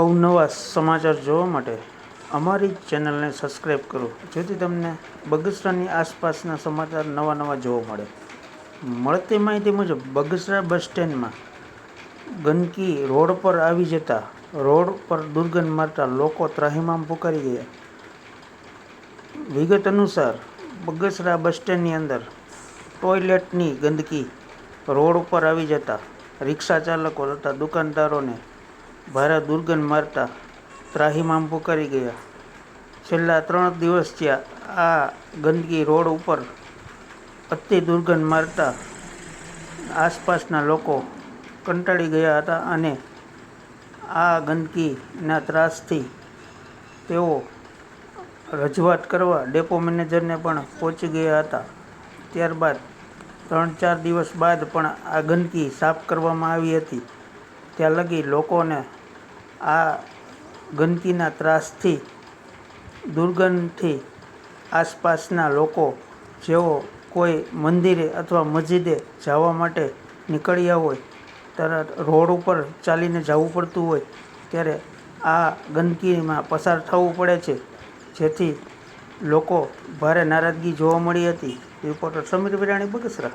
અવનવા સમાચાર જોવા માટે અમારી ચેનલને સબસ્ક્રાઈબ કરો, જેથી તમને બગસરાની આસપાસના સમાચાર નવા નવા જોવા મળે. મળતી માહિતી મુજબ, બગસરા બસ સ્ટેન્ડમાં ગંદકી રોડ પર આવી જતા રોડ પર દુર્ગંધ મારતા લોકો ત્રાહિમામ પુકારી ગયા. વિગત અનુસાર, બગસરા બસ સ્ટેન્ડની અંદર ટોયલેટની ગંદકી રોડ ઉપર આવી જતા રિક્ષા ચાલકો તથા દુકાનદારોને ભારે દુર્ગંધ મારતા ત્રાહિમામ કરી ગયા. છેલ્લા ત્રણ દિવસ થયા આ ગંદકી રોડ ઉપર અતિ દુર્ગંધ મારતા આસપાસના લોકો કંટાળી ગયા હતા અને આ ગંદકીના ત્રાસથી તેઓ રજૂઆત કરવા ડેપો મેનેજરને પણ પહોંચી ગયા હતા. ત્યારબાદ ત્રણ ચાર દિવસ બાદ પણ આ ગંદકી સાફ કરવામાં આવી હતી. ત્યાં લગી લોકોને આ ગંદકીના ત્રાસથી, દુર્ગંધથી આસપાસના લોકો, જેઓ કોઈ મંદિરે અથવા મસ્જિદે જવા માટે નીકળ્યા હોય, તરત રોડ ઉપર ચાલીને જવું પડતું હોય, ત્યારે આ ગંદકીમાં પસાર થવું પડે છે. જેથી લોકો ભારે નારાજગી જોવા મળી હતી. રિપોર્ટર સમીર વિરાણી, બગસરા.